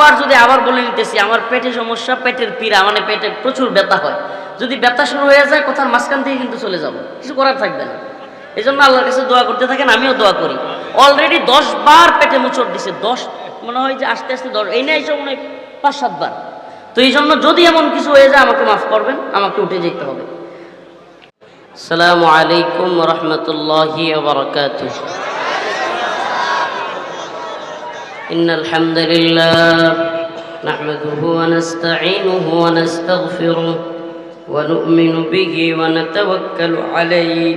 আবার যদি আবার বলে নিতেছি, আমার পেটে সমস্যা, পেটের পীড়া মানে পেটে প্রচুর ব্যথা হয়, যদি ব্যথা শুরু হয়ে যায়, কথার মাঝখান থেকে কিন্তু চলে যাব। কিছু করার থাকবে না। এই জন্য আল্লাহর কাছে দোয়া করতে থাকেন, আমিও দোয়া করি। অলরেডি দশ বার পেটে মুচড় দিছে, দশ, মনে হয় যে আস্তে আস্তে দশ, এই না এইসব মনে হয় পাঁচ সাতবার তো এই জন্য যদি এমন কিছু হয়ে যায়, আমাকে মাফ করবেন, আমাকে উঠে যেতে হবে। আসসালামু আলাইকুম রহমতুল্লাহি إن الحمد لله نحمده ونستعينه ونستغفره ونؤمن به ونتوكل عليه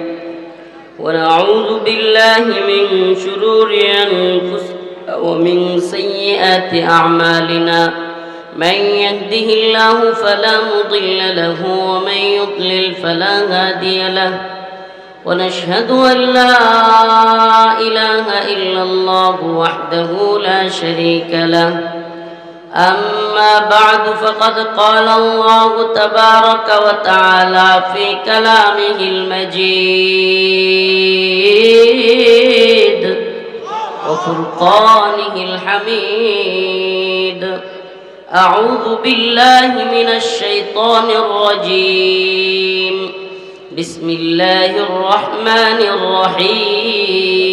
ونعوذ بالله من شرور أنفسنا ومن سيئات أعمالنا. من يهده الله فلا مضل له ومن يضلل فلا هادي له. ونشهد أن لا إله إلا الله وحده لا شريك له. أما بعد فقد قال الله تبارك وتعالى في كلامه المجيد وفرقانه الحميد. أعوذ بالله من الشيطان الرجيم. بسم الله الرحمن الرحيم.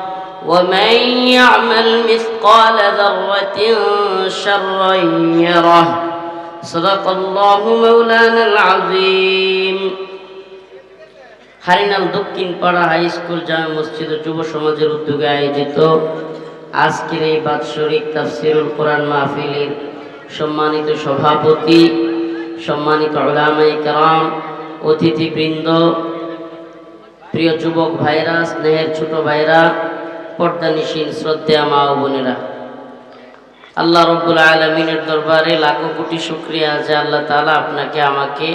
ومن يعمل مثقال ذرة شرا يره صدق الله مولانا العظيم হারিনাল দক্ষিণ পাড়া হাই স্কুল জামে মসজিদ ও যুব সমাজের উদ্যোগে আয়োজিত আজকের এই বাৎসরিক তাফসিরুল কোরআন মাহফিলের সম্মানিত সভাপতি সম্মানিত ওলামাই কারাম অতিথিবৃন্দ প্রিয় যুবক ভাইরা স্নেহের ছোট ভাইরা পর্দানিসীন শ্রদ্ধেয়া মা ও বোনেরা। আল্লাহ রব্বুল আলমিনের দরবারে লাখো কোটি শুক্রিয়া যে আল্লাহ তালা আপনাকে আমাকে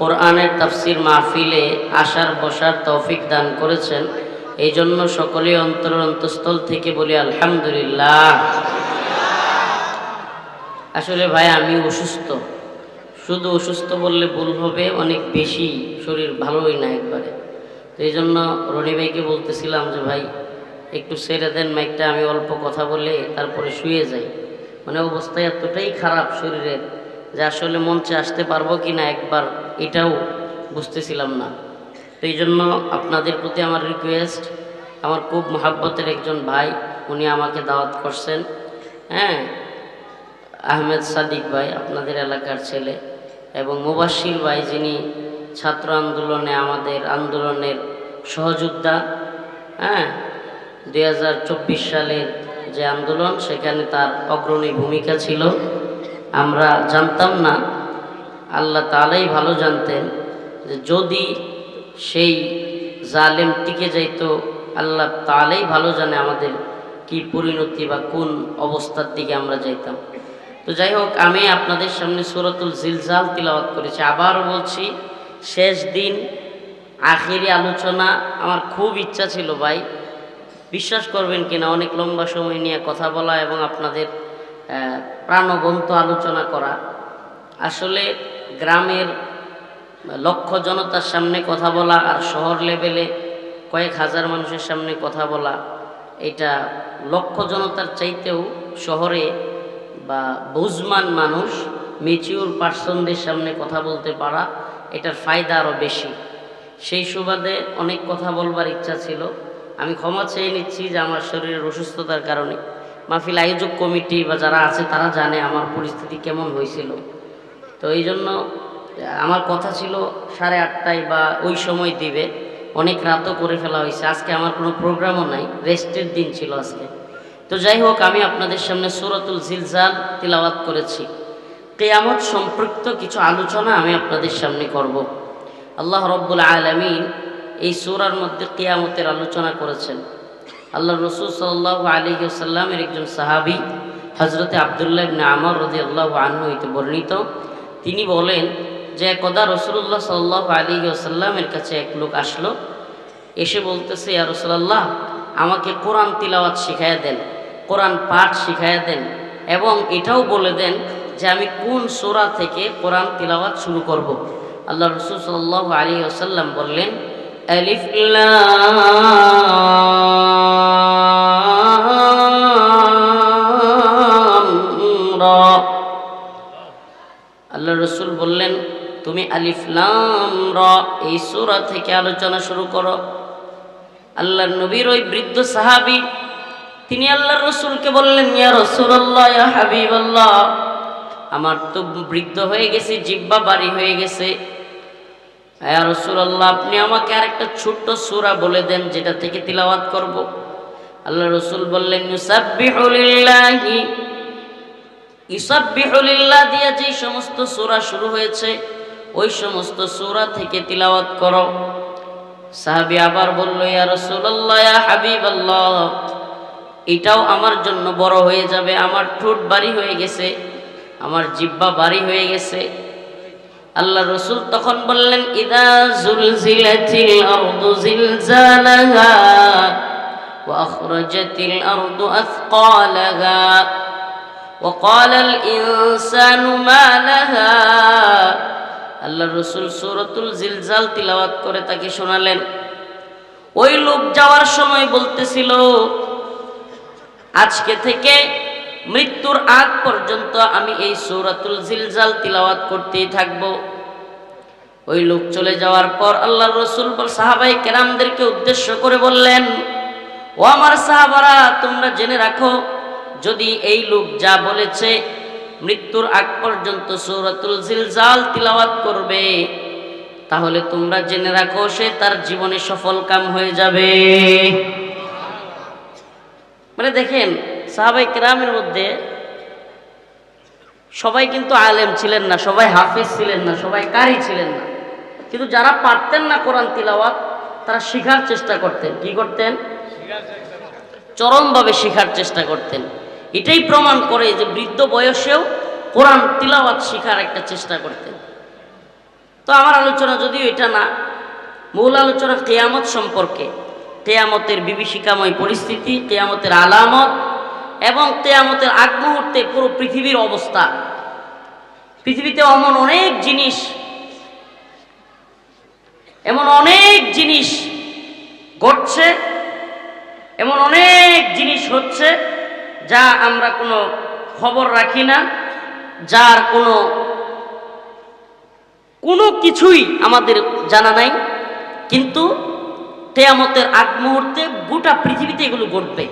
কোরআনের তাফসির মাহফিলে আসার, বসার তৌফিক দান করেছেন। এই জন্য সকলে অন্তর অন্তঃস্থল থেকে বলি আলহামদুলিল্লাহ। আসলে ভাই, আমি অসুস্থ। শুধু অসুস্থ বললে ভুল হবে, অনেক বেশি শরীর ভালোই না একবারে। তো এই জন্য রনি ভাইকে বলতেছিলাম যে ভাই একটু ছেড়ে দেন মাইকটা, আমি অল্প কথা বলে তারপরে শুয়ে যাই। মানে অবস্থা এতটাই খারাপ শরীরের যে আসলে মঞ্চে আসতে পারব কি না একবার এটাও বুঝতেছিলাম না। তো এই জন্য আপনাদের প্রতি আমার রিকোয়েস্ট আমার খুব মহাব্বতের একজন ভাই, উনি আমাকে দাওয়াত করছেন। হ্যাঁ আহমেদ সাদিক ভাই, আপনাদের এলাকার ছেলে, এবং মুবাসির ভাই, যিনি ছাত্র আন্দোলনে আমাদের আন্দোলনের সহযোদ্ধা। হ্যাঁ দু হাজার চব্বিশ সালের যে আন্দোলন, সেখানে তার অগ্রণী ভূমিকা ছিল। আমরা জানতাম না, আল্লাহ তালাই ভালো জানতেন যে যদি সেই জালেম টিকে যাইতো, আল্লাহ তালাই ভালো জানে আমাদের কি পরিণতি বা কোন অবস্থার দিকে আমরা যাইতাম। তো যাই হোক, আমি আপনাদের সামনে সুরতুল জিলজাল তিলাওয়াত করেছি। আবারও বলছি, শেষ দিন, আখেরি আলোচনা, আমার খুব ইচ্ছা ছিল ভাই। বিশ্বাস করবেন কিনা, অনেক লম্বা সময় নিয়ে কথা বলা এবং আপনাদের প্রাণবন্ত আলোচনা করা। আসলে গ্রামের লক্ষ জনতার সামনে কথা বলা আর শহর লেভেলে কয়েক হাজার মানুষের সামনে কথা বলা, এটা লক্ষ জনতার চাইতেও শহরে বা বুঝমান মানুষ মেচিউর পার্সনদের সামনে কথা বলতে পারা, এটার ফায়দা আরও বেশি। সেই সুবাদে অনেক কথা বলবার ইচ্ছা ছিল। আমি ক্ষমা চেয়ে নিচ্ছি যে আমার শরীরের অসুস্থতার কারণে। মাহফিল আয়োজক কমিটি বা যারা আছে, তারা জানে আমার পরিস্থিতি কেমন হয়েছিল। তো এই জন্য, আমার কথা ছিল সাড়ে আটটায় বা ওই সময় দিবে। অনেক রাতও করে ফেলা হয়েছে। আজকে আমার কোনো প্রোগ্রামও নাই। রেস্টের দিন ছিল আজকে। তো যাই হোক, আমি আপনাদের সামনে সুরতুল জিলজাল তিলাওয়াত করেছি। কেয়ামত সম্পৃক্ত কিছু আলোচনা আমি আপনাদের সামনে করব। আল্লাহ রব্বুল আলমিন এই সুরার মধ্যে কেয়ামতের আলোচনা করেছেন। আল্লাহ রসুল সাল্লাহ আলী সাল্লামের একজন সাহাবি হজরতে আবদুল্লাহ ইবনে আমর রদি আল্লাহ আনহু হইতে বর্ণিত। তিনি বলেন যে, একদা রসুল্লাহ সাল্লাহ আলী আসাল্লামের কাছে এক লোক আসলো। এসে বলতেছে, ইয়া রসুল্লাহ আমাকে কোরআন তিলাওয়াত শিখাইয়া দেন, কোরআন পাঠ শিখাইয়া দেন এবং এটাও বলে দেন যে, আমি কোন সোরা থেকে কোরআন তিলাওয়াত শুরু করব। আল্লাহ রসুল সাল্লাহ আলী আসাল্লাম বললেন রা আল্লাহ রসুল বললেন, তুমি আলিফলাম র, এই সুরা থেকে আলোচনা শুরু করো। আল্লাহ নবীর ওই বৃদ্ধ সাহাবি, তিনি আল্লাহ রসুলকে বললেন, ইয়া রসুল্লাহ ইয়া হাবিব আল্লাহ আমার তো বৃদ্ধ হয়ে গেছে, জিব্বা বাড়ি হয়ে গেছে ইয়া রসুল্লাহ আপনি আমাকে আরেকটা ছোট্ট সুরা বলে দেন যেটা থেকে তিলাওয়াত করব। আল্লাহ রসুল বললেন, ইউসাব্বিহু লিল্লাহি। ইসাব্বিহুলিল্লাহ দিয়ে যে সমস্ত সুরা শুরু হয়েছে, ওই সমস্ত সুরা থেকে তিলাওয়াত করো। সাহাবি আবার বলল, ইয়া রাসূলুল্লাহ, ইয়া হাবিবাল্লাহ, এটাও আমার জন্য বড় হয়ে যাবে। আমার ঠোঁট বাড়ি হয়ে গেছে, আমার জিব্বা বাড়ি হয়ে গেছে আল্লাহ রসুল তখন বললেন ইদা জুলজিলাতিল আরদু জিলজালাহা ওয়া আখরাজাতিল আরদু আথকালাহা وقال الإنسان ما لها আল্লাহ রসুল সুরতুল জিলজাল তিলাওয়াত করে তাকে শোনালেন ওই লোক যাওয়ার সময় বলতেছিল আজকে থেকে মৃত্যুর আগ পর্যন্ত আমি এই সৌরাতুল জিলজাল তিলাওয়াত করতেই থাকব। ওই লোক চলে যাওয়ার পর আল্লাহ রসুল সাহাবাই কেরামদেরকে উদ্দেশ্য করে বললেন, ও আমার সাহাবারা, তোমরা জেনে রাখো, যদি এই লোক যা বলেছে মৃত্যুর আগ পর্যন্ত সৌরাতুল জিলজাল তিলাওয়াত করবে, তাহলে তোমরা জেনে রাখো সে তার জীবনে সফল কাম হয়ে যাবে। মানে দেখেন সাহাবাই কেরামের মধ্যে সবাই কিন্তু আলেম ছিলেন না, সবাই হাফিজ ছিলেন না, সবাই কারি ছিলেন না। কিন্তু যারা পারতেন না কোরআন তিলাওয়াত, তারা শেখার চেষ্টা করতেন। কি করতেন? চরমভাবে শিখার চেষ্টা করতেন। এটাই প্রমাণ করে যে বৃদ্ধ বয়সেও কোরআন তিলাওয়াত শেখার একটা চেষ্টা করতেন। তো আমার আলোচনা যদিও এটা না, মূল আলোচনা কেয়ামত সম্পর্কে। কেয়ামতের বিভীষিকাময় পরিস্থিতি, কেয়ামতের আলামত এবং তেয়ামতের আগ মুহূর্তে পুরো পৃথিবীর অবস্থা। পৃথিবীতে এমন অনেক জিনিস, এমন অনেক জিনিস ঘটছে, এমন অনেক জিনিস হচ্ছে যা আমরা কোনো খবর রাখি না, যার কোনো কোনো কিছুই আমাদের জানা নাই। কিন্তু তেয়ামতের আগ মুহূর্তে গোটা পৃথিবীতে এগুলো ঘটবে।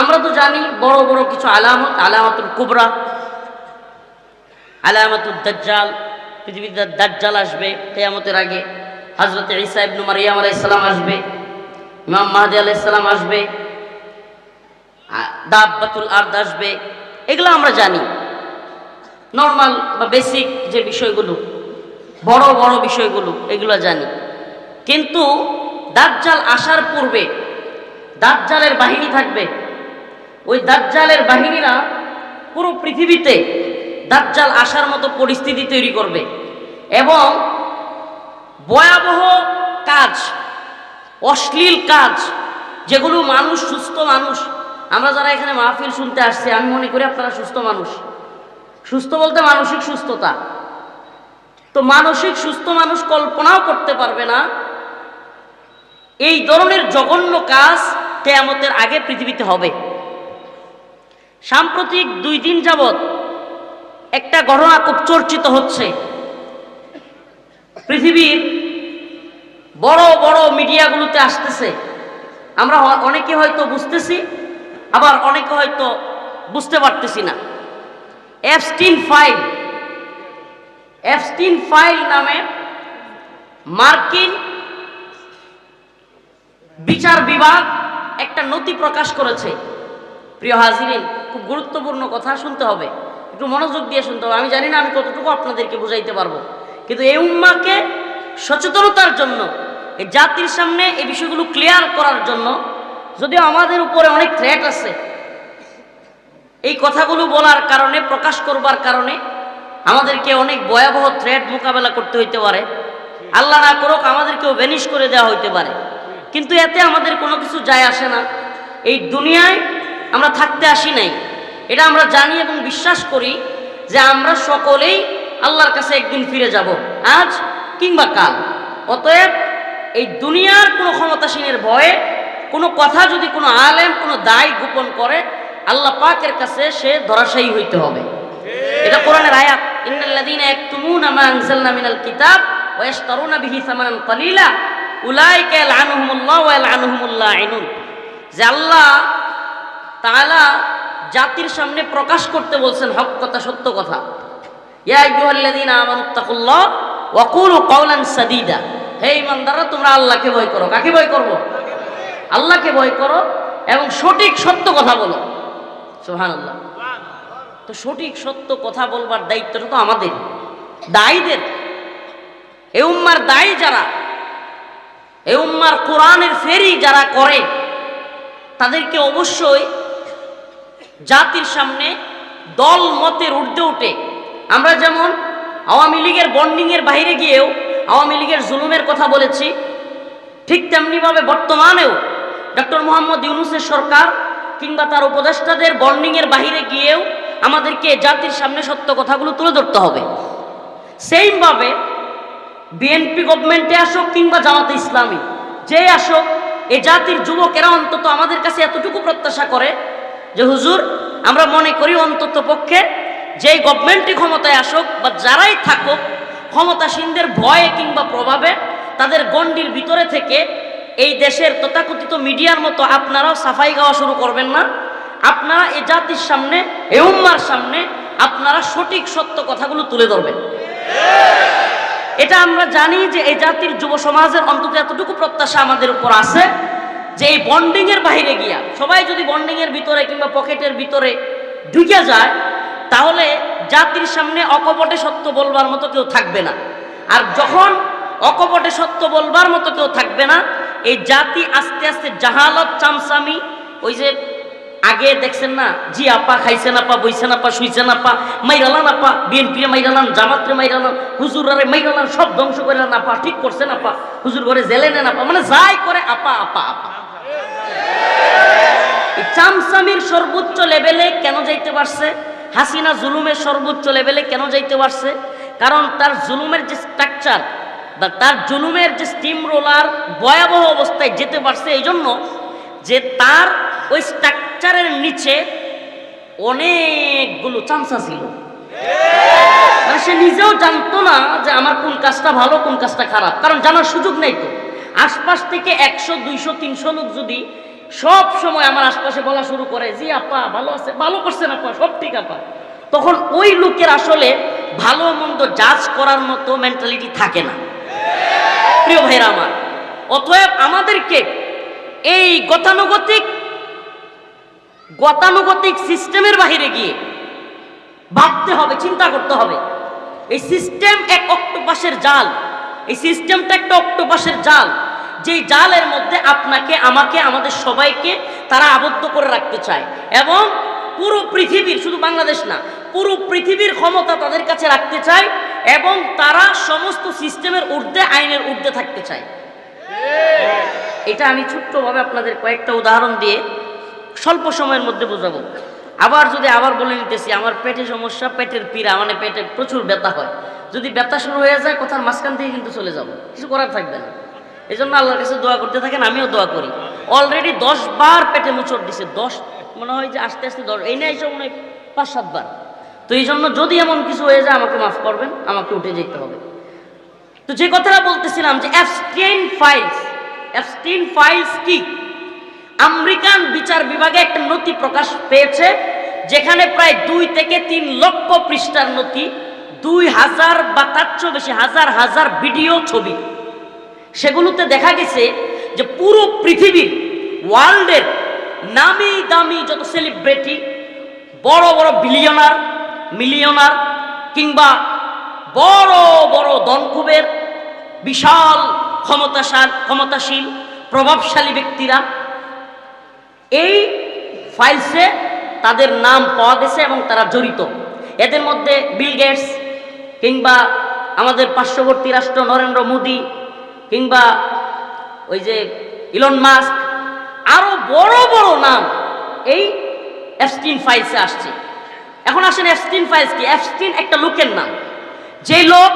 আমরা তো জানি বড় বড় কিছু আলামত, আলামাতুল কুবরা, আলামাতুল দাজ্জাল পৃথিবীতে দাজ্জাল আসবে তেয়ামতের আগে হজরত ঈসা ইবনু মারিয়াম আলাইসালাম আসবে, ইমাম মাহাদি আলাইসালাম আসবে দাব্বাতুল আর্দ আসবে, এগুলো আমরা জানি। নর্মাল বা বেসিক যে বিষয়গুলো, বড় বড় বিষয়গুলো, এগুলো জানি। কিন্তু দাজ্জাল আসার পূর্বে, দাজ্জালের বাহিনী থাকবে ওই দাজ্জালের বাহিনীরা পুরো পৃথিবীতে দাজ্জাল আসার মতো পরিস্থিতি তৈরি করবে। এবং ভয়াবহ কাজ, অশ্লীল কাজ, যেগুলো মানুষ সুস্থ মানুষ, আমরা যারা এখানে মাহফিল শুনতে আসছি, আমি মনে করি আপনারা সুস্থ মানুষ। সুস্থ বলতে মানসিক সুস্থতা। তো মানসিক সুস্থ মানুষ কল্পনাও করতে পারবে না, এই ধরনের জঘন্য কাজ কেয়ামতের আগে পৃথিবীতে হবে। সাম্প্রতিক দুই দিন যাবৎ একটা ঘটনা খুব চর্চিত হচ্ছে। পৃথিবীর বড় বড় মিডিয়াগুলোতে আসতেছে। আমরা অনেকে হয়তো বুঝতেছি, আবার অনেকে হয়তো বুঝতে পারতেছি না। এফস্টিন ফাইল এফস্টিন ফাইল নামে মার্কিন বিচার বিভাগ একটা নথি প্রকাশ করেছে। প্রিয় হাজিরিন, খুব গুরুত্বপূর্ণ কথা শুনতে হবে। একটু মনোযোগ দিয়ে শুনতে হবে। আমি জানি না আমি কতটুকু আপনাদেরকে বুঝাইতে পারব। কিন্তু এই উম্মাকে সচেতনতার জন্য, এই জাতির সামনে এই বিষয়গুলো ক্লিয়ার করার জন্য, যদিও আমাদের উপরে অনেক থ্রেট আছে, এই কথাগুলো বলার কারণে, প্রকাশ করবার কারণে আমাদেরকে অনেক ভয়াবহ থ্রেট মোকাবেলা করতে হইতে পারে। আল্লাহ না করুক, আমাদেরকেও ভ্যানিশ করে দেওয়া হইতে পারে। কিন্তু এতে আমাদের কোনো কিছু যায় আসে না। এই দুনিয়ায় আমরা থাকতে আসি নাই। এটা আমরা জানি এবং বিশ্বাস করি যে আমরা সকলেই আল্লাহর কাছে একদিন ফিরে যাব, আজ কিংবা কাল। অতএব এই দুনিয়ার কোনো ক্ষমতাসীনের ভয়ে কোনো কথা যদি কোনো আলেম, কোনো দায় গোপন করে, আল্লাহ পাকের কাছে সে ধরাশায়ী হইতে হবে। এটা কোরআনের আয়াত ইন্নাল্লাযীনা ইয়াকতুমুনা মা আনজালনা মিনাল কিতাব ওয়া ইয়াশতারুনা বিহি সামানান কালীলা, উলাইকা ইয়ালআনুহুমুল্লাহু ওয়া ইয়ালআনুহুমুল লাঈনুন। যে আল্লাহ তাআলা জাতির সামনে প্রকাশ করতে বলছেন হক কথা, সত্য কথা। সাদীদা। হে তোমরা আল্লাহকে ভয় করো। কাকে ভয় করব? আল্লাহকে ভয় করো এবং সঠিক সত্য কথা বলো। সুবহানাল্লাহ। তো সঠিক সত্য কথা বলবার আমাদের। দায়ীদের। এ দায়ী যারা, এ কোরআনের ফেরি যারা করে, তাদেরকে অবশ্যই জাতির সামনে দল মতের ঊর্ধ্বে উঠে। আমরা যেমন আওয়ামী লীগের বন্ডিংয়ের বাইরে গিয়েও আওয়ামী লীগের জুলুমের কথা বলেছি, ঠিক তেমনিভাবে বর্তমানেও ডক্টর মোহাম্মদ ইউনুসের সরকার কিংবা তার উপদেষ্টাদের বন্ডিংয়ের বাহিরে গিয়েও আমাদেরকে জাতির সামনে সত্য কথাগুলো তুলে ধরতে হবে। সেইমভাবে বিএনপি গভর্নমেন্টে আসুক কিংবা জামাতে ইসলামী যে আসুক, এ জাতির যুবকেরা অন্তত আমাদের কাছে এতটুকু প্রত্যাশা করে যে হুজুর, আমরা মনে করি অন্তত পক্ষে যেই গভর্নমেন্টই ক্ষমতায় আসুক বা যারাই থাকুক, ক্ষমতাসীনদের ভয়ে কিংবা প্রভাবে তাদের গণ্ডির ভিতরে থেকে এই দেশের তথাকথিত মিডিয়ার মতো আপনারাও সাফাই গাওয়া শুরু করবেন না। আপনারা এ জাতির সামনে এ উম্মার সামনে আপনারা সঠিক সত্য কথাগুলো তুলে ধরবেন। এটা আমরা জানি যে এই জাতির যুব সমাজের অন্তত এতটুকু প্রত্যাশা আমাদের উপর আছে যে এই বন্ডিং এর বাইরে গিয়া, সবাই যদি বন্ডিং এর ভিতরে কিংবা পকেটের ভিতরে ঢুকে যায়, তাহলে জাতির সামনে অকপটে সত্য বলবার মতো কেউ থাকবে না। আর যখন অকপটে সত্য বলবার মতো কেউ থাকবে না, এই জাতি আস্তে আস্তে জাহালত চামচামি, ওই যে আগে দেখছেন না, জি আপা খাইছে না পা বইছে না পা শুইছে না পা মাইরালান আপা বিএনপি মাইরালান জামাতরে মাইরালান হুজুরারে মাইরালান সব ধ্বংস করে না পা ঠিক করছে না পা হুজুর ঘরে জেলে নেন আপা মানে যাই করে আপা আপা আপা। চামচামির সর্বোচ্চ লেভেলে কেন যাইতে পারছে? হাসিনা জুলুমের সর্বোচ্চ লেভেলে কেন যাইতে পারছে? কারণ তার জুলুমের যে স্ট্রাকচার বা তার জুলুমের যে স্টিম রোলার ভয়াবহ অবস্থায় যেতে পারছে এই জন্য যে তার ওই স্ট্রাকচারের নিচে অনেকগুলো চামচা ছিল মানে সে নিজেও জানতো না যে আমার কোন কাজটা ভালো, কোন কাজটা খারাপ। কারণ জানার সুযোগ নেই তো। আশপাশ থেকে একশো, দুইশো, তিনশো লোক যদি সব সময় আমার আশপাশে বলা শুরু করে, জি আপা, ভালো আছে, ভালো করছেন আপা, সব ঠিক আপা। তখন ওই লোকের আসলে ভালো মন্দ জাজ করার মতো মেন্টালিটি থাকে না। প্রিয় ভাইরা আমার, অতএব আমাদেরকে এই গতানুগতিক গতানুগতিক সিস্টেমের বাহিরে গিয়ে ভাবতে হবে, চিন্তা করতে হবে। এই সিস্টেম এক অক্টোপাসের জাল, এই সিস্টেমটা একটা অক্টোপাসের জাল। যেই জালের মধ্যে আপনাকে, আমাকে, আমাদের সবাইকে তারা আবদ্ধ করে রাখতে চায়। এবং পুরো পৃথিবীর, শুধু বাংলাদেশ না, পুরো পৃথিবীর ক্ষমতা তাদের কাছে রাখতে চায় এবং তারা সমস্ত সিস্টেমের ঊর্ধ্বে, আইনের ঊর্ধ্বে থাকতে চায়। এটা আমি ছোট্টভাবে আপনাদের কয়েকটা উদাহরণ দিয়ে স্বল্প সময়ের মধ্যে বোঝাবো। আবার যদি আবার বলে নিতেছি, আমার পেটে সমস্যা, পেটের পীড়া মানে পেটে প্রচুর ব্যথা হয়। যদি ব্যথা শুরু হয়ে যায়, কথার মাঝখান থেকে কিন্তু চলে যাব। কিছু করার থাকবে না। এই জন্য আল্লাহর কাছে দোয়া করতে থাকেন, আমিও দোয়া করি। অলরেডি দশ বার পেটে মুচড় দিছে, দশ মনে হয় যে আস্তে আস্তে দশ, এই না এইসব মনে হয় পাঁচ সাতবার তো এই জন্য যদি এমন কিছু হয়ে যায়, আমাকে মাফ করবেন, আমাকে উঠে যেতে হবে। তো যে কথাটা বলতেছিলাম যে অ্যাবস্টেইন ফাইলস অ্যাবস্টেইন ফাইলস কি? আমেরিকান বিচার বিভাগে একটা নথি প্রকাশ পেয়েছে, যেখানে প্রায় দুই থেকে তিন লক্ষ পৃষ্ঠার নথি, দুই হাজার বা তার চেয়েও বেশি হাজার হাজার ভিডিও ছবি। সেগুলোতে দেখা গেছে যে পুরো পৃথিবীর ওয়ার্ল্ডের নামি দামি যত সেলিব্রিটি বড় বড় বিলিয়নার মিলিয়নার কিংবা বড় বড় দনকুবের বিশাল ক্ষমতাশাল, ক্ষমতাশীল, প্রভাবশালী ব্যক্তিরা এই ফাইলসে তাদের নাম পাওয়া গেছে এবং তারা জড়িত। এদের মধ্যে বিল গেটস কিংবা আমাদের পার্শ্ববর্তী রাষ্ট্র নরেন্দ্র মোদী কিংবা ওই যে ইলন মাস্ক আরও বড় বড় নাম এই এফস্টিন ফাইলসে আসছে। এখন আসেন এফস্টিন ফাইলস কি? এফস্টিন একটা লোকের নাম। যে লোক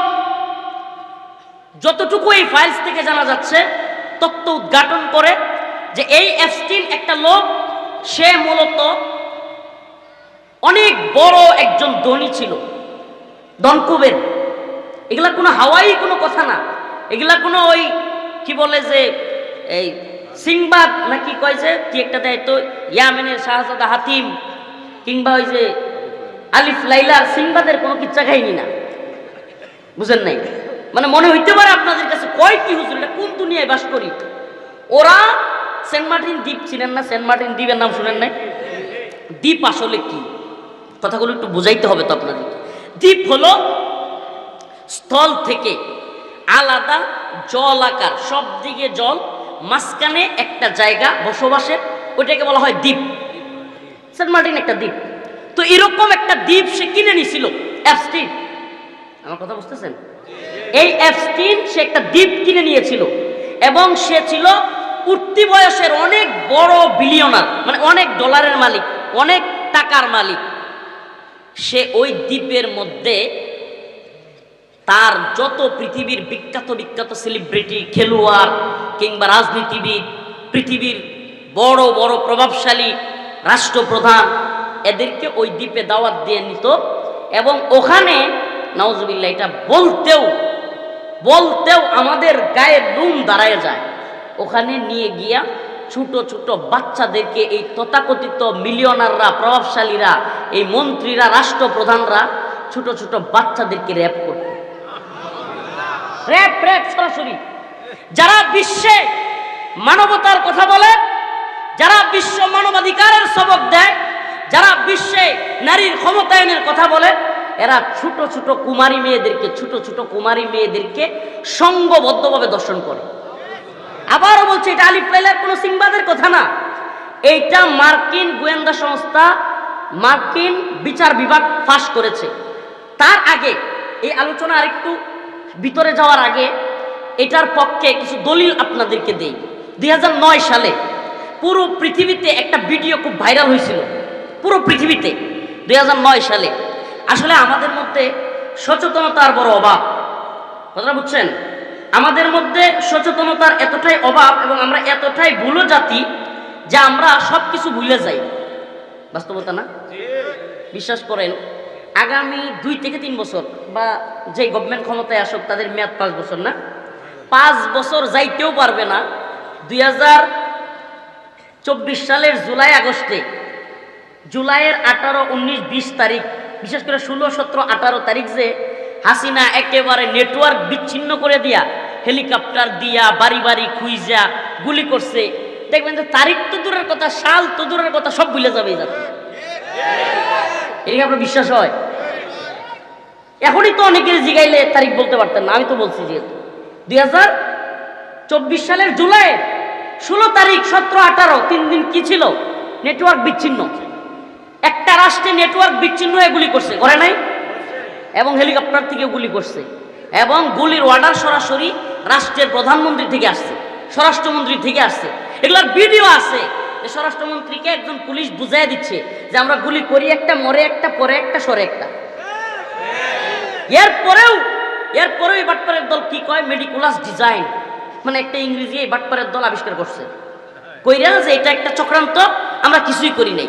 যতটুকু এই ফাইলস থেকে জানা যাচ্ছে, তত্ত্ব উদ্ঘাটন করে যে এই এফস্টিন একটা লোক, সে মূলত অনেক বড় একজন ধনী ছিল দনকুবের এগুলা কোনো হাওয়াই কোনো কথা না। এগুলা কোনো ওই, কি বলে যে, এই সিংবাদ নাকি কয় যে, কি একটা দেয় তো, ইয়ামেনের শাহজাদা হাতিম, কিংবা ওই যে আলিফ লাইলার সিংবাদের কোনো কিচ্ছা খাইনি না। বুঝেন নাই? মানে মনে হইতে পারে আপনাদের কাছে কয় কি হুজুর, এটা কোন দুনিয়ায় বাস করি? ওরা সেন্ট মার্টিন দ্বীপ চিনেন না? সেন্ট মার্টিন দ্বীপের নাম শুনেন নাই? দ্বীপ আসলে কি? কথাগুলো একটু বুঝাইতে হবে তো আপনাদের। দ্বীপ হলো স্থল থেকে আলাদা জল আকার সব দিকে জল, মাঝখানে একটা জায়গা বসবাসের, ওইটাকে বলা হয় দ্বীপ। সেন্ট মার্টিন একটা দ্বীপ। তো এরকম একটা দ্বীপ সে কিনে নিছিল, অ্যাপস্টিন। আমার কথা বুঝতেছেন? এই অ্যাপস্টিন সে একটা দ্বীপ কিনে নিয়েছিল এবং সে ছিল উঠতি বয়সের অনেক বড় বিলিয়নার মানে অনেক ডলারের মালিক, অনেক টাকার মালিক। সে ওই দ্বীপের মধ্যে তার যত পৃথিবীর বিখ্যাত বিখ্যাত সেলিব্রিটি খেলোয়াড় কিংবা রাজনীতিবিদ, পৃথিবীর বড় বড় প্রভাবশালী রাষ্ট্রপ্রধান, এদেরকে ওই দ্বীপে দাওয়াত দিয়ে নিত এবং ওখানে নওয়াজবিল্লা এটা বলতেও বলতেও আমাদের গায়ে লুম দাঁড়ায় যায়। ওখানে নিয়ে গিয়া ছোট ছোট বাচ্চাদেরকে এই তথাকথিত মিলিয়নাররা প্রভাবশালীরা, এই মন্ত্রীরা, রাষ্ট্রপ্রধানরা ছোট ছোট বাচ্চাদেরকে র্যাপ করত। র্যাপ র্যাপ সরাসরি। যারা বিশ্বে মানবতার কথা বলে, যারা বিশ্ব মানবাধিকারের সবক দেয়, যারা বিশ্বে নারীর ক্ষমতায়নের কথা বলে, এরা ছোট ছোট কুমারী মেয়েদেরকে, ছোট ছোট কুমারী মেয়েদেরকে সঙ্গবদ্ধভাবে দর্শন করে। আবারও বলছে, এটা আলিফ লাইলার কোনো সিংবাদের কথা না। এইটা মার্কিন গোয়েন্দা সংস্থা, মার্কিন বিচার বিভাগ ফাঁস করেছে। তার আগে এই আলোচনা আরেকটু ভিতরে যাওয়ার আগে এটার পক্ষে কিছু দলিল আপনাদেরকে দেই। দুই নয় সালে পুরো পৃথিবীতে একটা ভিডিও খুব ভাইরাল হয়েছিল। পুরো পৃথিবীতে। দুই নয় সালে। আসলে আমাদের মধ্যে সচেতনতার বড় অভাব। কথাটা বুঝছেন? আমাদের মধ্যে সচেতনতার এতটাই অভাব এবং আমরা এতটাই ভুলো জাতি যে আমরা সব কিছু ভুলে যাই। বাস্তবতা না? বিশ্বাস করেন আগামী দুই থেকে তিন বছর বা যে গভর্নমেন্ট ক্ষমতায় আসুক, তাদের মেয়াদ পাঁচ বছর না? পাঁচ বছর যাইতেও পারবে না। দুই হাজার চব্বিশ সালের জুলাই, আগস্টে। জুলাইয়ের আঠারো, উনিশ, বিশ তারিখ, বিশেষ করে ষোলো, সতেরো, আঠারো তারিখ যে হাসিনা একেবারে নেটওয়ার্ক বিচ্ছিন্ন করে দিয়া হেলিকপ্টার দিয়া, বাড়ি বাড়ি খুইজা, গুলি করছে। দেখবেন যে তারিখ তো দূরের কথা, সাল তো দূরের কথা, সব ভুলে যাবে এই এই আপনার বিশ্বাস হয়? এখনই তো অনেকের জিগাইলে তারিখ বলতে পারতেন না, আমি তো বলছি যেহেতু। দুই হাজার চব্বিশ সালের জুলাই, ষোলো তারিখ, সতেরো, আঠারো, তিন দিন কি ছিল? নেটওয়ার্ক বিচ্ছিন্ন। একটা রাষ্ট্রে নেটওয়ার্ক বিচ্ছিন্ন হয়ে গুলি করছে করে নাই? এবং হেলিকপ্টার থেকে গুলি করছে। এবং গুলির অর্ডার সরাসরি রাষ্ট্রের প্রধানমন্ত্রী থেকে আসছে, স্বরাষ্ট্রমন্ত্রী থেকে আসছে। এগুলোর ভিডিও আছে। স্বরাষ্ট্রমন্ত্রীকে একজন পুলিশ বুঝাই দিচ্ছে যে আমরা গুলি করি একটা, মরে একটা, পরে একটা, সরে একটা। এরপরেও এরপরেও এই বাটপারের দল কি কয়? মেডিকুলাস ডিজাইন মানে একটা ইংরেজি এই বাটপারের দল আবিষ্কার করছে। কইরা যে এটা একটা চক্রান্ত, আমরা কিছুই করি নাই।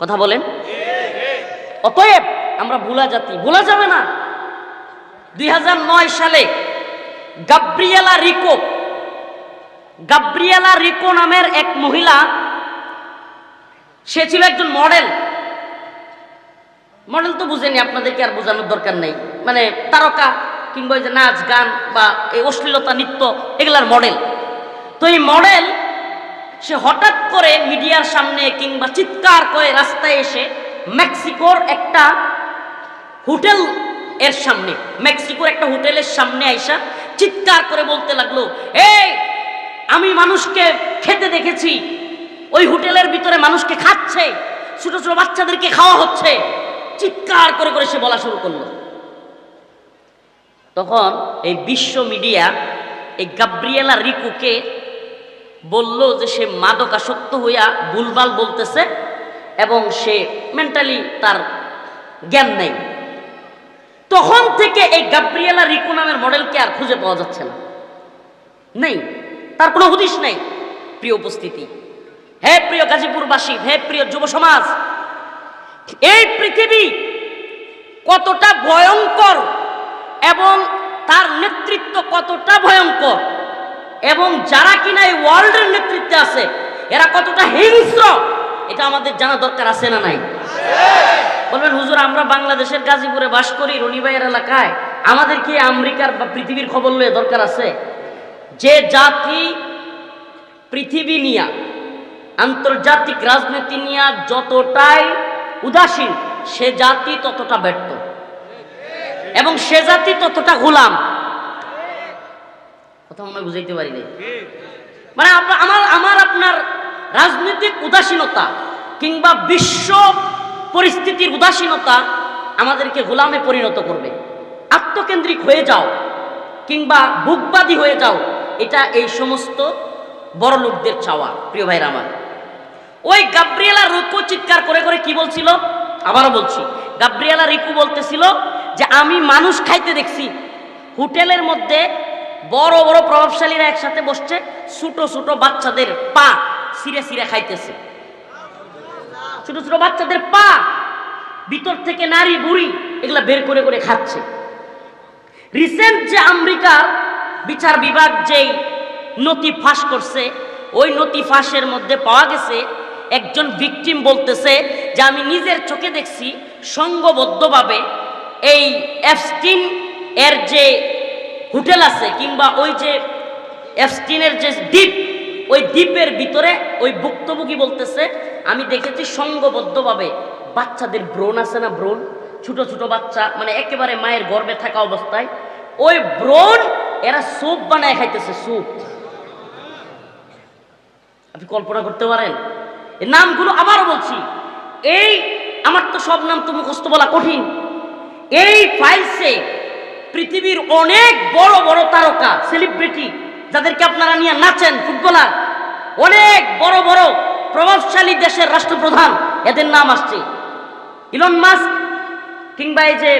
কথা বলেন? অতএব আমরা ভুলা জাতি। ভুলা যাবে না। দুই হাজার নয় সালে গাব্রিয়েলা রিকো গাব্রিয়েলা রিকো নামের এক মহিলা, সে ছিল একজন মডেল। মডেল তো বুঝেনি, আপনাদেরকে আর বোঝানোর দরকার নেই। মানে তারকা কিংবা যে নাচ, গান বা এই অশ্লীলতা, নৃত্য, এগুলার মডেল। তো এই মডেল, সে হঠাৎ করে মিডিয়ার সামনে কিংবা চিৎকার করে রাস্তায় এসে মেক্সিকোর একটা হোটেল এর সামনে, মেক্সিকোর একটা হোটেলের সামনে আইসা চিৎকার করে বলতে লাগল, এই আমি মানুষকে খেতে দেখেছি। ওই হোটেলের ভিতরে মানুষকে খাচ্ছে, ছোট ছোট বাচ্চাদেরকে খাওয়া হচ্ছে। চিৎকার করে করে সে বলা শুরু করল। তখন এই বিশ্ব মিডিয়া, এই গাব্রিয়েলা রিকুকে বলল যে সে মাদকাসক্ত হইয়া ভুলভাল বলতেছে এবং সে মেন্টালি তার জ্ঞান নেই। তখন থেকে এই গাব্রিয়েলা রিকু নামের মডেলকে আর খুঁজে পাওয়া যাচ্ছে না। নেই। তার কোনো হদিশ নেই। প্রিয় উপস্থিতি, হে প্রিয় গাজীপুরবাসী, হে প্রিয় যুব সমাজ এই পৃথিবী কতটা ভয়ঙ্কর এবং তার নেতৃত্ব কতটা ভয়ঙ্কর এবং যারা কিনা এই ওয়ার্ল্ডের নেতৃত্বে আছে, এরা কতটা হিংস্র, এটা আমাদের জানা দরকার আছে না নাই? বলবেন, হুজুর, আমরা বাংলাদেশের গাজীপুরে বাস করি রনিবাইয়ের এলাকায়। আমাদের কি আমেরিকার বা পৃথিবীর খবর লয়ে দরকার আছে? যে জাতি পৃথিবী নিয়া, আন্তর্জাতিক রাজনীতি নিয়া যতটাই উদাসীন, সে জাতি ততটা ব্যর্থ। এবং সে জাতি ততটা গোলাম। কথা মনে বুঝাইতে পারি নাই। মানে আমার আমার আপনার রাজনৈতিক উদাসীনতা কিংবা বিশ্ব পরিস্থিতির উদাসীনতা আমাদেরকে গোলামে পরিণত করবে। আত্মকেন্দ্রিক হয়ে যাও কিংবা বুকবাদী হয়ে যাও এটা এই সমস্ত বড় লোকদের চাওয়া, প্রিয় ভাইরা আমার। ওই গাব্রিয়েলা রুকু চিৎকার করে করে কি বলছিল? আবারও বলছি, গাব্রিয়েলা রিকু বলতেছিল যে আমি মানুষ খাইতে দেখছি। হোটেলের মধ্যে বড় বড় প্রভাবশালীরা একসাথে বসছে, ছোট ছোট বাচ্চাদের পা সিরে সিরে খাইতেছে। ছোট ছোট বাচ্চাদের পা, ভিতর থেকে নারী, বুড়ি, এগুলা বের করে করে খাচ্ছে। রিসেন্ট যে আমেরিকার বিচার বিভাগ যেই নথি ফাঁস করছে, ওই নথি ফাঁসের মধ্যে পাওয়া গেছে, একজন ভিকটিম বলতেছে যে আমি নিজের চোখে দেখছি সংঘবদ্ধভাবে এই এফস্টিন এর যে হোটেল আছে কিংবা ওই যে এফস্টিনের যে দ্বীপ, ওই দ্বীপের ভিতরে ওই ভুক্তভোগী বলতেছে, আমি দেখেছি সংঘবদ্ধভাবে বাচ্চাদের ব্রণ আছে না ব্রণ? ছোট ছোট বাচ্চা মানে একেবারে মায়ের গর্বে থাকা অবস্থায়, ওই ব্রণ এরা স্যুপ বানায় খাইতেছে, স্যুপ। আপনি কল্পনা করতে পারেন এই নামগুলো আবারও বলছি। এই আমার তো সব নাম তো মুখস্থ বলা কঠিন। এই ফাইলসে পৃথিবীর অনেক বড় বড় তারকা সেলিব্রিটি যাদেরকে আপনারা নিয়ে নাচেন, ফুটবলার, অনেক বড় বড় প্রভাবশালী দেশের রাষ্ট্রপ্রধান, এদের নাম আসছে। ইলন মাস্ক কিংবা এই যে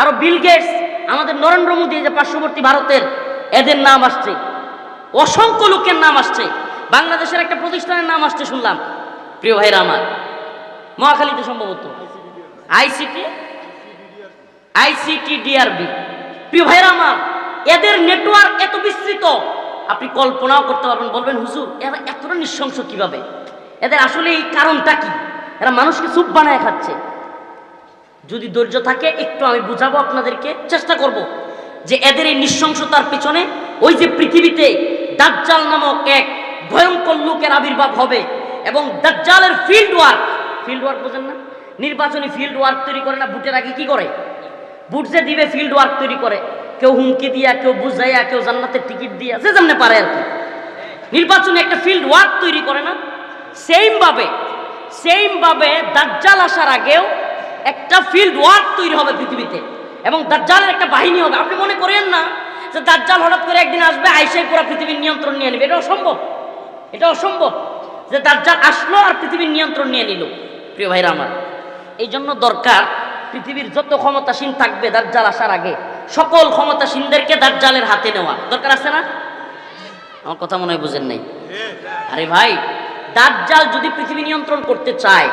আরও বিল গেটস আমাদের নরেন্দ্র মোদী যে পার্শ্ববর্তী ভারতের এদের নাম আসছে, অসংখ্য লোকের নাম আসছে, বাংলাদেশের একটা প্রতিষ্ঠানের নাম আসছে শুনলাম, প্রিয় ভাইরা আমার, মহাখালীতে সম্ভবত, আইসিটি আইসিটি ডিআরবি প্রিয় ভাইরা আমার, এদের নেটওয়ার্ক এত বিস্তৃত, আপনি কল্পনাও করতে পারবেন, বলবেন, হুজুর, এরা এতটা নৃশংস কীভাবে? এদের আসলে এই কারণটা কি? এরা মানুষকে সুপ বানায় খাচ্ছে। যদি ধৈর্য থাকে, একটু আমি বুঝাবো আপনাদেরকে, চেষ্টা করব যে এদের এই নৃশংসতার পিছনে ওই যে পৃথিবীতে দাজ্জাল নামক এক ভয়ঙ্কর লোকের আবির্ভাব হবে এবং দাজ্জালের ফিল্ড ওয়ার্ক ফিল্ড ওয়ার্ক বোঝেন না? নির্বাচনী ফিল্ড ওয়ার্ক তৈরি করে না, বুটের আগে কি করে? ভোট যে দিবে ফিল্ড ওয়ার্ক তৈরি করে। কেউ হুমকি দিয়া, কেউ বুঝাইয়া কেউ জান্নাতের টিকিট দিয়া, যে যেমনে পারে আর কি। নির্বাচনে একটা ফিল্ড ওয়ার্ক তৈরি করে না? সেম ভাবে সেম ভাবে দাজ্জাল আসার আগেও একটা ফিল্ড ওয়ার্ক তৈরি হবে পৃথিবীতে এবং দাজ্জালের একটা বাহিনী হবে। আপনি মনে করেন না যে দাজ্জাল হঠাৎ করে একদিন আসবে আইসাই পুরো পৃথিবীর নিয়ন্ত্রণ নিয়ে নেবে। এটা অসম্ভব। এটা অসম্ভব যে দাজ্জাল আসলো আর পৃথিবীর নিয়ন্ত্রণ নিয়ে নিল। প্রিয় ভাইরা আমার এই জন্য দরকার পৃথিবীর যত ক্ষমতাসীন থাকবে দাজ্জাল আসার আগে সকল ক্ষমতাসীনদেরকে দাজ্জালের হাতে নেওয়া। দরকার আছে না? আমার কথা মনে হয় বুঝেন নাই। আরে ভাই দাজ্জাল যদি পৃথিবী নিয়ন্ত্রণ করতে চায়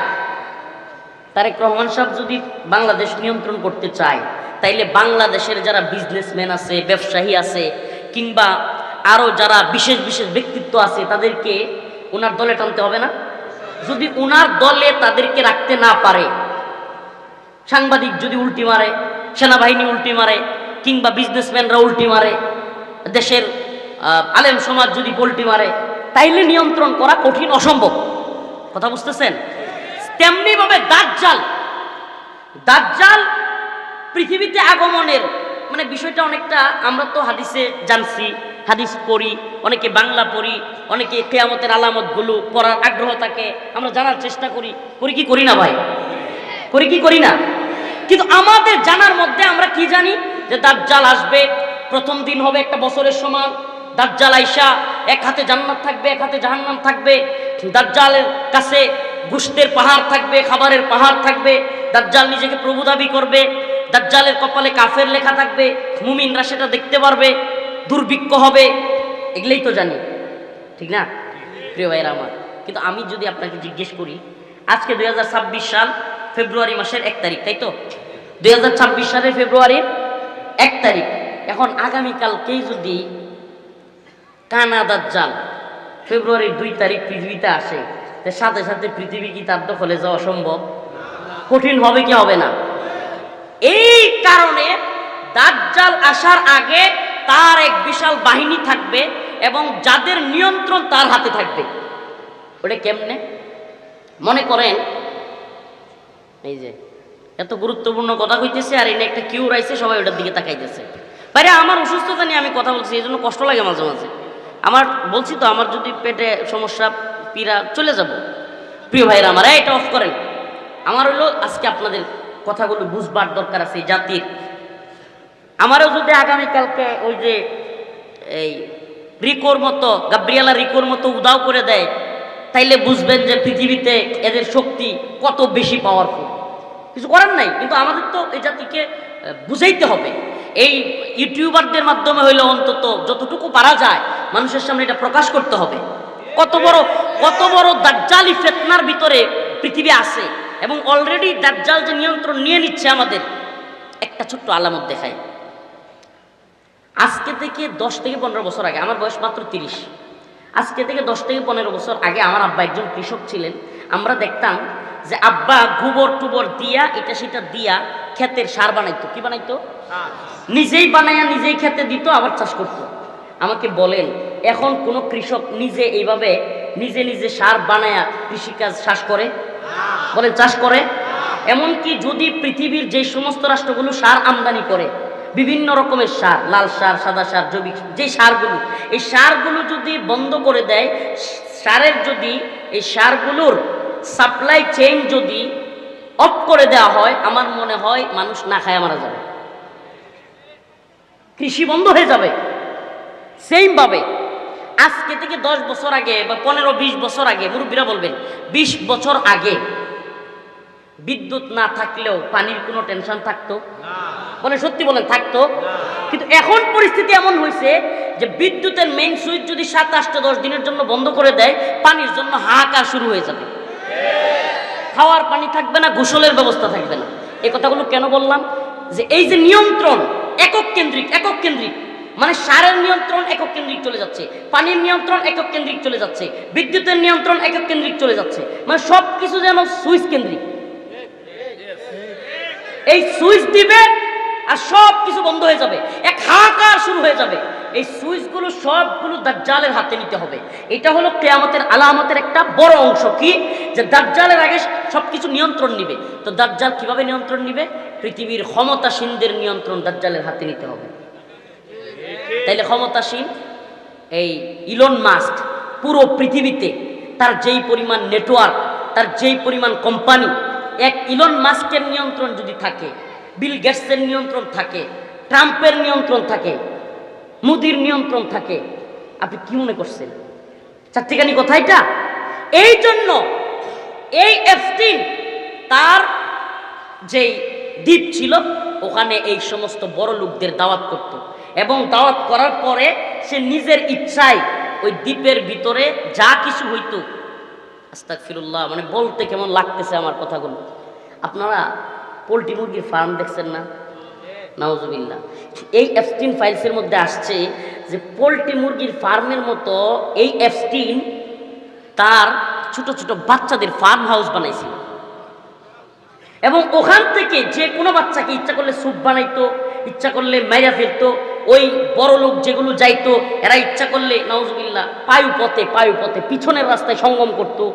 তারেক রহমান সাহেব যদি বাংলাদেশ নিয়ন্ত্রণ করতে চায়, তাইলে বাংলাদেশের যারা বিজনেসম্যান আছে, ব্যবসায়ী আছে, কিংবা আরও যারা বিশেষ বিশেষ ব্যক্তিত্ব আছে, তাদেরকে ওনার দলে টানতে হবে না? যদি ওনার দলে তাদেরকে রাখতে না পারে, সাংবাদিক যদি উল্টি মারে, সেনাবাহিনী উল্টি মারে, কিংবা বিজনেসম্যানরা উল্টি মারে, দেশের আলেম সমাজ যদি পোল্টি মারে, তাইলে নিয়ন্ত্রণ করা কঠিন, অসম্ভব। কথা বুঝতেছেন? তেমনি ভাবে দাজ্জাল। দাজ্জাল পৃথিবীতে আগমনের মানে বিষয়টা অনেকটা আমরা তো হাদিসে জানছি, হাদিস পড়ি, অনেকে বাংলা পড়ি, অনেকে কেয়ামতের আলামতগুলো পড়ার আগ্রহ থাকে, আমরা জানার চেষ্টা করি। করি কি করি না ভাই? করি কি করি না? কিন্তু আমাদের জানার মধ্যে আমরা কি জানি? যে দাজ্জাল আসবে, প্রথম দিন হবে একটা বছরের সমান। দাজ্জাল আইসা, এক হাতে জান্নাত থাকবে, এক হাতে জাহান্নাম থাকবে। দাজ্জালের কাছে গুস্তের পাহাড় থাকবে, খাবারের পাহাড় থাকবে, দাজ্জাল নিজেকে প্রভু দাবি করবে, দাজ্জালের কপালে কাফের লেখা থাকবে, মুমিনরা সেটা দেখতে পারবে, দুর্ভিক্ষ হবে, এগুলোই তো জানি, ঠিক না? প্রিয় ভাইয়েরা আমার, কিন্তু আমি যদি আপনাকে জিজ্ঞেস করি, আজকে দুই হাজার ছাব্বিশ সাল ফেব্রুয়ারি মাসের এক তারিখ, তাই তো? দুই সালের ফেব্রুয়ারির এক তারিখ, এখন আগামীকালকেই যদি কানা দাজ্জাল ফেব্রুয়ারির দুই তারিখ পৃথিবীতে আসে সাথে সাথে পৃথিবী কি তার দখলে যাওয়া সম্ভব? কঠিন হবে কি হবে না? এই কারণে দাজ্জাল আসার আগে তার এক বিশাল বাহিনী থাকবে এবং যাদের নিয়ন্ত্রণ তার হাতে থাকবে। ওটা কেমনে? মনে করেন, এই যে, এত গুরুত্বপূর্ণ কথা কইতেছে আর এনে একটা কিউ রাইছে সবাই ওটার দিকে তাকাইতেছে। বাইরে আমার অসুস্থতা নিয়ে আমি কথা বলছি, এই জন্য কষ্ট লাগে মাঝে মাঝে। আমার, বলছি তো, আমার যদি পেটে সমস্যা পীড়া চলে যাব। প্রিয় ভাইরা আমার এটা অফ করেন। আমার হলো আজকে আপনাদের কথাগুলো বুঝবার দরকার আছে জাতির। আমারও যদি আগামীকালকে ওই যে এই রিকোর মতো, গাব্রিয়ালা রিকোর মতো উদাও করে দেয়, তাইলে বুঝবেন যে পৃথিবীতে এদের শক্তি কত বেশি পাওয়ারফুল কিছু করার নাই, কিন্তু আমাদের তো এই জাতিকে বুঝাইতে হবে। এই ইউটিউবারদের মাধ্যমে হইলে অন্তত যতটুকু পারা যায়, মানুষের সামনে এটা প্রকাশ করতে হবে। কত বড় কত বড় দাজ্জালি ফেতনার ভিতরে পৃথিবী আছে। এবং অলরেডি দাজ্জাল যে নিয়ন্ত্রণ নিয়ে নিচ্ছে আমাদের একটা ছোট্ট আলামত দেখায় আজকে থেকে দশ থেকে পনেরো বছর আগে আমার বয়স মাত্র তিরিশ। আজকে থেকে দশ থেকে পনেরো বছর আগে আমার আব্বা একজন কৃষক ছিলেন। আমরা দেখতাম যে আব্বা গোবর টুবর দিয়া এটা সেটা দিয়া ক্ষেতের সার বানাইতো। কি বানাইতো? নিজেই বানাইয়া নিজেই খেতে দিত আবার চাষ করতো। আমাকে বলেন এখন কোনো কৃষক নিজে এইভাবে নিজে নিজে সার বানায়া কৃষিকাজ চাষ করে? বলেন, চাষ করে? এমনকি যদি পৃথিবীর যে সমস্ত রাষ্ট্রগুলো সার আমদানি করে, বিভিন্ন রকমের সার, লাল সার, সাদা সার, জৈবিক যে সারগুলো, এই সারগুলো যদি বন্ধ করে দেয়, সারের যদি, এই সারগুলোর সাপ্লাই চেইন যদি অফ করে দেওয়া হয়, আমার মনে হয় মানুষ না খায় মারা যাবে। কৃষি বন্ধ হয়ে যাবে। সেইমভাবে আজকে থেকে দশ বছর আগে বা পনেরো, বিশ বছর আগে, মুরব্বীরা বলবেন, বিশ বছর আগে বিদ্যুৎ না থাকলেও পানির কোনো টেনশন থাকতো? বলে সত্যি বলেন, থাকতো? কিন্তু এখন পরিস্থিতি এমন হয়েছে যে বিদ্যুতের মেইন সুইচ যদি সাত, আটটা, দশ দিনের জন্য বন্ধ করে দেয়, পানির জন্য হাহাকার শুরু হয়ে যাবে। খাওয়ার পানি থাকবে না, গোসলের ব্যবস্থা থাকবে না। এই কথাগুলো কেন বললাম? যে এই যে নিয়ন্ত্রণ, একক কেন্দ্রিক একক কেন্দ্রিক মানে সারের নিয়ন্ত্রণ একক কেন্দ্রিক চলে যাচ্ছে, পানির নিয়ন্ত্রণ একক কেন্দ্রিক চলে যাচ্ছে, বিদ্যুতের নিয়ন্ত্রণ একক কেন্দ্রিক চলে যাচ্ছে মানে সব কিছু যেন সুইচ কেন্দ্রিক। এই সুইচ দিবে আর সব কিছু বন্ধ হয়ে যাবে, এক হাহাকার শুরু হয়ে যাবে। এই সুইচগুলো সবগুলো দাজ্জালের হাতে নিতে হবে। এটা হলো কেয়ামতের আলামতের একটা বড় অংশ কি? যে দাজ্জালের আগে সব কিছু নিয়ন্ত্রণ নিবে। তো দাজ্জাল কীভাবে নিয়ন্ত্রণ নিবে? পৃথিবীর ক্ষমতাসীনদের নিয়ন্ত্রণ দাজ্জালের হাতে নিতে হবে। তাইলে ক্ষমতাসীন এই ইলন মাস্ক পুরো পৃথিবীতে তার যেই পরিমাণ নেটওয়ার্ক তার যেই পরিমাণ কোম্পানি এক ইলন মাস্কের নিয়ন্ত্রণ যদি থাকে বিল গেটসের নিয়ন্ত্রণ থাকে ট্রাম্পের নিয়ন্ত্রণ থাকে মোদির নিয়ন্ত্রণ থাকে, আপনি কি মনে করছেন? চারটিখানি কথা এটা? এই জন্য এই এফটিন তার যেই দ্বীপ ছিল, ওখানে এই সমস্ত বড় লোকদের দাওয়াত করত। এবং দাওয়াত করার পরে সে নিজের ইচ্ছায় ওই দ্বীপের ভিতরে যা কিছু হইতো আস্তাক ফিরুল্লাহ মানে বলতে কেমন লাগতেছে আমার কথাগুলো। আপনারা পোলট্রি মুরগির ফার্ম দেখছেন না? নাউজুবিল্লাহ। এই এফস্টিন ফাইলসের মধ্যে আসছে যে পোলট্রি মুরগির ফার্মের মতো এই এফস্টিন তার ছোট ছোট বাচ্চাদের ফার্ম হাউস বানাইছিল। এবং ওখান থেকে যে কোনো বাচ্চাকে ইচ্ছা করলে স্যুপ বানাইতো, ইচ্ছা করলে মাইরা ফেলতো ওই বড় লোক যেগুলো যাইতো, এরা ইচ্ছা করলে নওয়াজবিল্লা পায়ু পথে পায়ু পথে, পিছনের রাস্তায় সঙ্গম করতো।